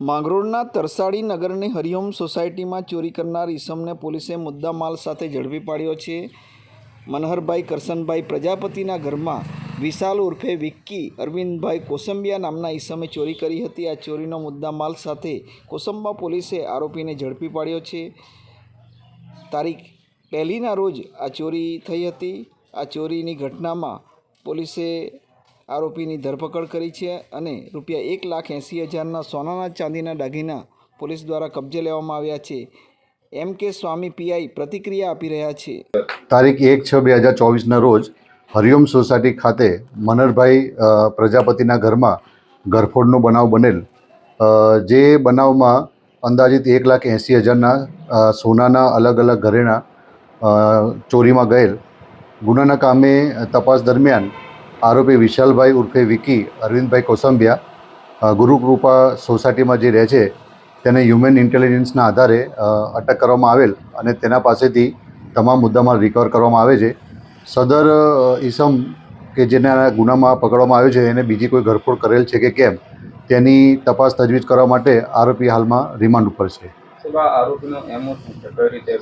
માંગરોળના તરસાડી નગરની હરિઓમ સોસાયટીમાં ચોરી કરનાર ઈસમને પોલીસે મુદ્દામાલ સાથે ઝડપી પાડ્યો છે. મનહરભાઈ કરસનભાઈ પ્રજાપતિના ઘરમાં વિશાલ ઉર્ફે વિક્કી, અરવિંદભાઈ કોસંબિયા નામના ઈસમે ચોરી કરી હતી. આ ચોરીનો મુદ્દામાલ સાથે કોસંબા પોલીસે આરોપીને ઝડપી પાડ્યો છે. તારીખ પહેલીના રોજ આ ચોરી થઈ હતી. આ ચોરીની ઘટનામાં પોલીસે આરોપીની ધરપકડ કરી છે અને રૂપિયા એક લાખ એંસી હજારના સોનાના ચાંદીના દાગીના પોલીસ દ્વારા કબજે લેવામાં આવ્યા છે. એમ કે સ્વામી પીઆઈ પ્રતિક્રિયા આપી રહ્યા છે. તારીખ એક છ બે હજાર ચોવીસના રોજ હરિઓમ સોસાયટી ખાતે મનરભાઈ પ્રજાપતિના ઘરમાં ગરફોડનો બનાવ બનેલ. જે બનાવમાં અંદાજિત એક લાખ એંસી હજારના સોનાના અલગ અલગ ઘરેણા ચોરીમાં ગયેલ. ગુનાના કામે તપાસ દરમિયાન આરોપી વિશાલભાઈ ઉર્ફે વિકી, અરવિંદભાઈ કોસંબિયા ગુરુકૃપા સોસાયટીમાં જે રહે છે, તેને હ્યુમન ઇન્ટેલિજન્સના આધારે અટક કરવામાં આવેલ અને તેના પાસેથી તમામ મુદ્દામાલ રિકવર કરવામાં આવે છે. સદર ઇસમ કે જેના ગુનામાં પકડવામાં આવ્યો છે, એને બીજી કોઈ ઘરફોડ કરેલ છે કે કેમ, તેની તપાસ તજવીજ કરવા માટે આરોપી હાલમાં રિમાન્ડ ઉપર છે. આરોપીનો એમો કઈ રીતે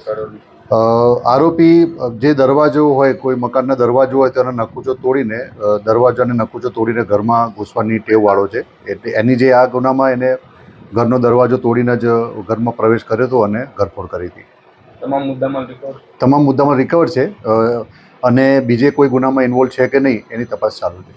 આરોપી જે દરવાજો હોય કોઈ મકાનનો દરવાજો હોય તેનો નકુચો તોડીને દરવાજો અને નકુચો તોડીને ઘરમાં ઘૂસવાની ટેવવાળો છે. એટલે એની જે આ ગુનામાં એને ઘરનો દરવાજો તોડીને જ ઘરમાં પ્રવેશ કર્યો હતો અને ઘરફોડ કરી હતી. તમામ મુદ્દામાં રિકવર તમામ મુદ્દામાં રિકવર છે. અને બીજે કોઈ ગુનામાં ઇન્વોલ્વ છે કે નહીં એની તપાસ ચાલુ છે.